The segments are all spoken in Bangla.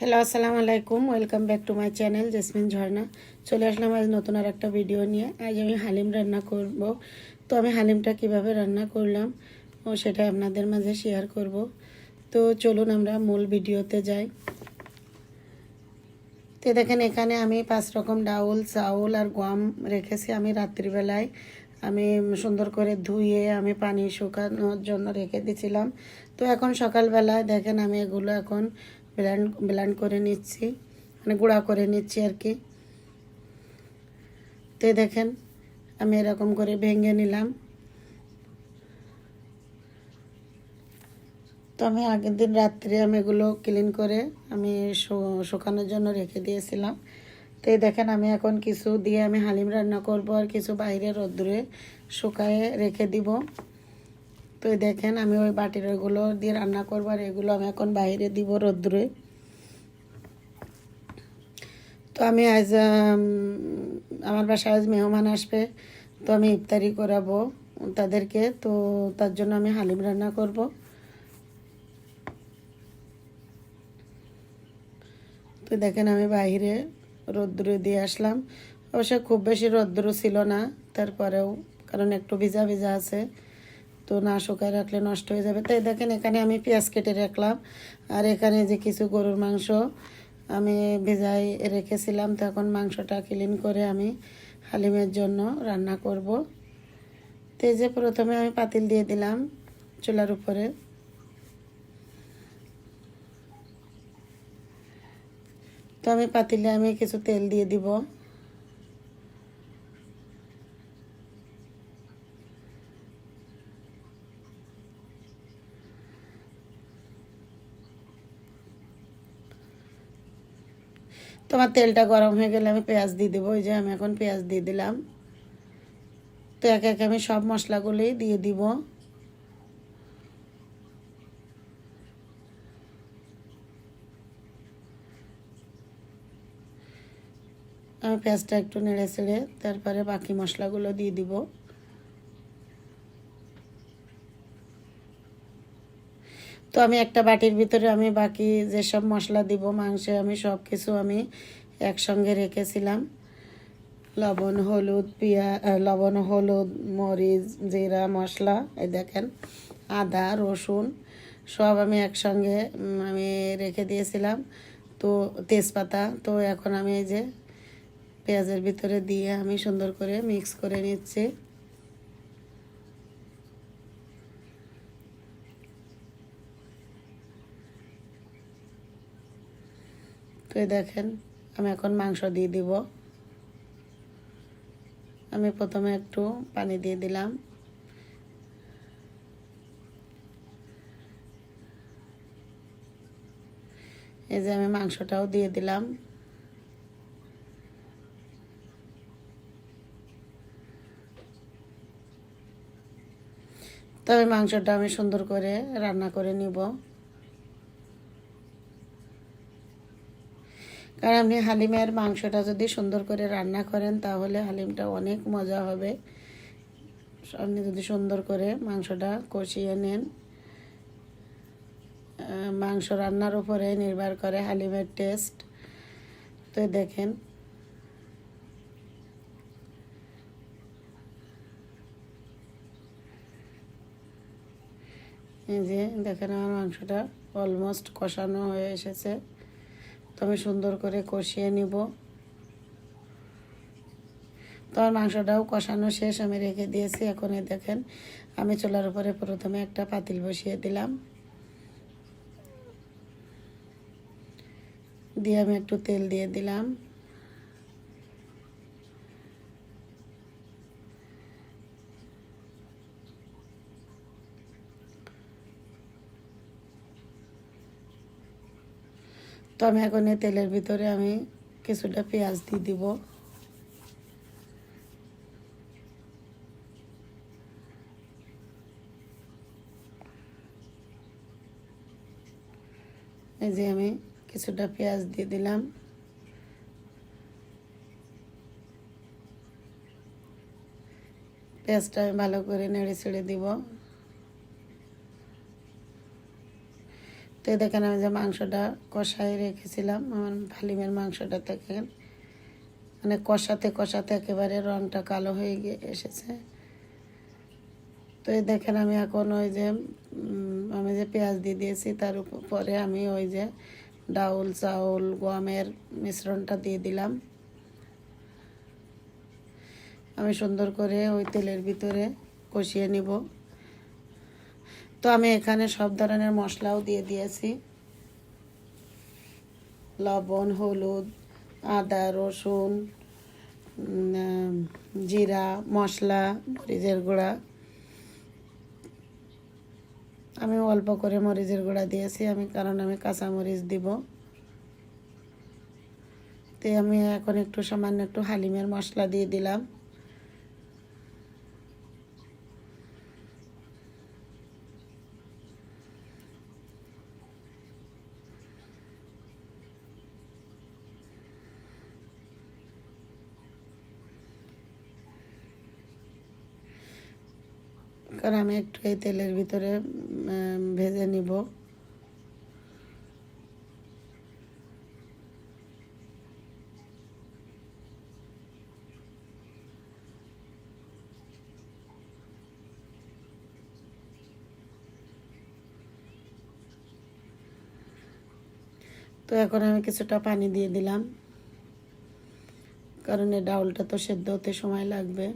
হ্যালো আসসালামু আলাইকুম। Welcome back to my channel Jesmin Jharna চলে আসলাম আজ নতুন আর একটা ভিডিও নিয়ে। আজ আমি হালিম রান্না করব। তো আমি হালিমটা কীভাবে রান্না করলাম, ও সেটা আপনাদের মাঝে শেয়ার করব। তো চলুন আমরা মূল ভিডিওতে যাই। তো দেখেন, এখানে আমি পাঁচ রকম ডাউল, চাউল আর গম রেখেছি আমি রাত্রিবেলায়। আমি সুন্দর করে ধুয়ে আমি পানি শুকানোর জন্য রেখে দিয়েছিলাম তো এখন সকালবেলায় দেখেন আমি এগুলো এখন ব্ল্যান্ড ব্ল্যান্ড করে নিচ্ছি মানে গুঁড়া করে নিচ্ছি আর কি। তো দেখেন, আমি এরকম করে ভেঙে নিলাম। তো আমি আগের দিন রাত্রে আমি এগুলো ক্লিন করে আমি শুকানোর জন্য রেখে দিয়েছিলাম। তো দেখেন, আমি এখন কিছু দিয়ে আমি হালিম রান্না করব আর কিছু বাইরে রোদ্দুরে শুকায়ে রেখে দিব। তো দেখেন আমি ওই বাটির ওইগুলো দিয়ে রান্না করব আর এগুলো আমি এখন বাইরে দিব রোদ্দুরে তো আমি আজ আমার বাসায় আজ মেহমান আসবে, তো আমি ইফতারি করাবো তাদেরকে। তো তার জন্য আমি হালিম রান্না করব। তো দেখেন আমি বাইরে রোদ্দুরে দিয়ে আসলাম। অবশ্য খুব বেশি রোদ্দুর ছিল না, তারপরেও, কারণ একটু ভিজা ভিজা আছে। তো না শুকায় রাখলে নষ্ট হয়ে যাবে। তাই দেখেন, এখানে আমি পেঁয়াজ কেটে রাখলাম। আর এখানে যে কিছু গরুর মাংস আমি ভেজাই রেখেছিলাম, তো এখন মাংসটা ক্লিন করে আমি হালিমের জন্য রান্না করব। তো যে প্রথমে আমি পাতিল দিয়ে দিলাম চুলার উপরে। তো আমি পাতিলে আমি কিছু তেল দিয়ে দিব। তোমার তেলটা গরম হয়ে গেলে আমি পেঁয়াজ দিয়ে দেবো, ওই যে আমি এখন পেঁয়াজ দিয়ে দিলাম। তো একে একে আমি সব মশলাগুলোই দিয়ে দিব। আমি পেঁয়াজটা একটু নেড়ে ছেড়ে তারপরে বাকি মশলাগুলো দিয়ে দিব। তো আমি একটা বাটির ভিতরে আমি বাকি যেসব মশলা দিব, মাংসে আমি সব কিছু আমি একসঙ্গে রেখেছিলাম। লবণ, হলুদ, পিয়া লবণ, হলুদ, মরিচ, জিরা, মশলা, এই দেখেন, আদা, রসুন, সব আমি একসঙ্গে আমি রেখে দিয়েছিলাম। তো তেজপাতা, তো এখন আমি এই যে পেঁয়াজের ভিতরে দিয়ে আমি সুন্দর করে মিক্স করে নিচ্ছি। তো দেখেন, আমি এখন মাংস দিয়ে দিব। আমি প্রথমে একটু পানি দিয়ে দিলাম। এই যে আমি মাংসটাও দিয়ে দিলাম। তবে মাংসটা আমি সুন্দর করে রান্না করে নিব। কারণ আপনি হালিমের মাংসটা যদি সুন্দর করে রান্না করেন, তাহলে হালিমটা অনেক মজা হবে। আপনি যদি সুন্দর করে মাংসটা কষিয়ে নেন মাংস রান্নার উপরে নির্ভর করে হালিমের টেস্ট তো দেখেন, এই যে দেখেন আমার মাংসটা অলমোস্ট কষানো হয়ে এসেছে। তো আমি সুন্দর করে কষিয়ে নিব। তো আমার মাংসটাও কষানো শেষ, আমি রেখে দিয়েছি। এখন দেখেন, আমি চুলার উপরে প্রথমে একটা পাতিল বসিয়ে দিলাম। দিয়ে আমি একটু তেল দিয়ে দিলাম। তো আমি এখন তেলের ভিতরে আমি কিছুটা পেঁয়াজ দিয়ে দিব। এই যে আমি কিছুটা পেঁয়াজ দিয়ে দিলাম। পেঁয়াজটা আমি ভালো করে নেড়ে ছেড়ে দিব। তো দেখেন আমি যে মাংসটা কষায় রেখেছিলাম, আমার হালিমের মাংসটা দেখেন। মানে কষাতে কষাতে একেবারে রংটা কালো হয়ে গিয়ে এসেছে। তো এই দেখেন আমি এখন ওই যে আমি যে পেঁয়াজ দিয়ে দিয়েছি, তার উপ- পরে আমি ওই যে ডাউল, চাউল, গমের মিশ্রণটা দিয়ে দিলাম। আমি সুন্দর করে ওই তেলের ভিতরে কষিয়ে নিব। তো আমি এখানে সব ধরনের মশলাও দিয়ে দিয়েছি। লবণ, হলুদ, আদা, রসুন জিরা, মশলা, মরিচের গুঁড়া। আমি অল্প করে মরিচের গুঁড়া দিয়েছি, আমি কারণ আমি কাঁচা মরিচ দিব। তো আমি এখন একটু সামান্য একটু হালিমের মশলা দিয়ে দিলাম। কারণ আমি একটু এই তেলের ভিতরে ভেজে নিব। তো এখন আমি কিছুটা পানি দিয়ে দিলাম। কারণ এই ডাউলটা তো সেদ্ধ হতে সময় লাগবে।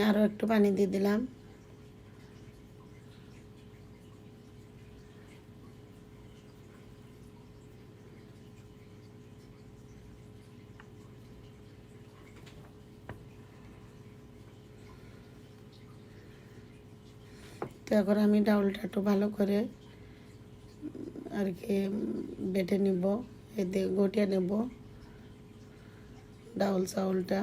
আমি আরও একটু পানি দিয়ে দিলাম। তো এখন আমি ডাউলটা একটু ভালো করে আর কি বেটে নিব, এতে গটিয়ে নেব ডাউল চাউলটা।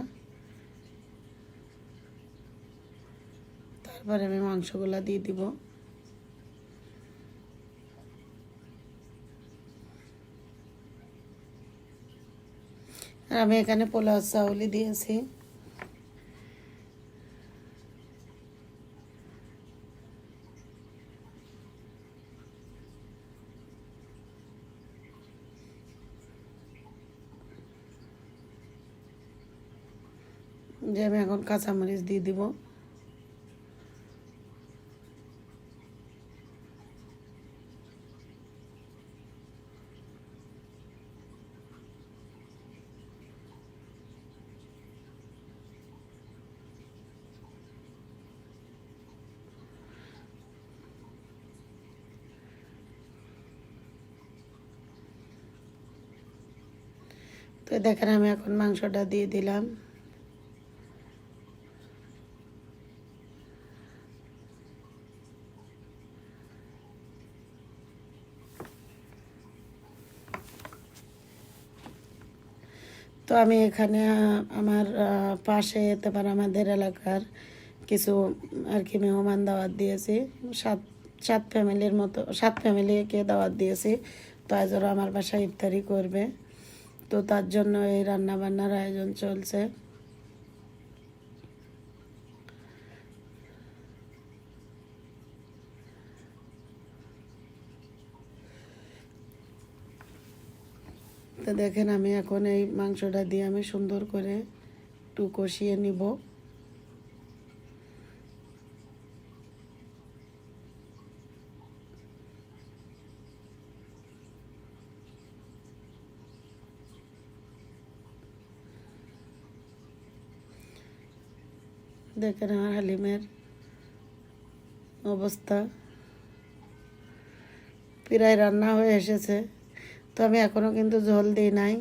তারপরে আমি মাংসগুলা দিয়ে দিব। আর আমি এখানে পোলাও চাউলই দিয়েছি। যে আমি এখন কাঁচামরিচ দিয়ে দিব। তো দেখেন আমি এখন মাংসটা দিয়ে দিলাম। তো আমি এখানে আমার পাশে তারপর আমাদের এলাকার কিছু আর কি মেহমান দাওয়াত দিয়েছি। সাত সাত ফ্যামিলির মতো, সাত ফ্যামিলিকে দাওয়াত দিয়েছি। তো আজ ওরা আমার বাসায় ইফতারি করবে। তো তার জন্য এই রান্নাবান্নার আয়োজন চলছে। তো দেখেন আমি এখন এই মাংসটা দিয়ে আমি সুন্দর করে একটু কষিয়ে নিব। দেখেন আমার হালিমের অবস্থা। প্রায় রান্না হয়ে এসেছে। তো আমি এখনও কিন্তু জল দিই নাই।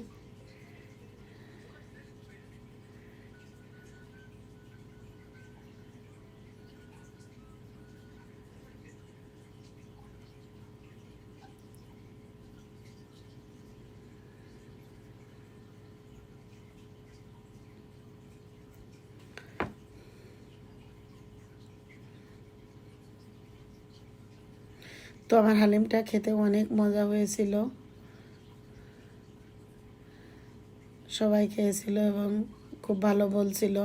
তো আমার হালিমটা খেতে অনেক মজা হয়েছিল। সবাই খেয়েছিল এবং খুব ভালো বলছিল।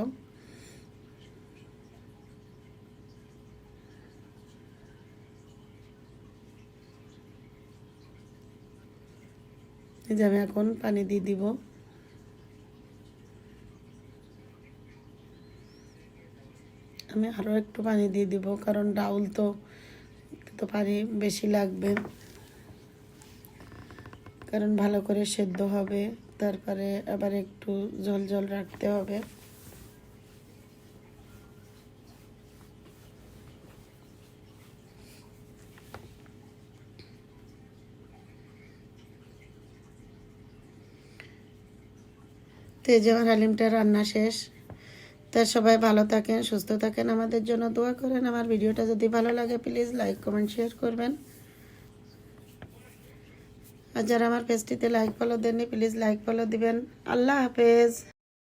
যে আমি এখন পানি দিয়ে দিব। আমি আরও একটু পানি দিয়ে দিব, কারণ ডাউল তো তো পানি বেশি লাগবে। কারণ ভালো করে সেদ্ধ হবে, তারপরে আবার একটু জল জল রাখতে হবে। তো এই যে আমার হালিমটা রান্না শেষ। তা সবাই ভালো থাকেন, সুস্থ থাকেন। আমাদের জন্য দোয়া করেন। আমার ভিডিওটা যদি ভালো লাগে প্লিজ লাইক কমেন্ট শেয়ার করবেন। আর যারা আমার পেজটিতে লাইক ফলো দেননি প্লিজ লাইক ফলো দিবেন। আল্লাহ হাফেজ।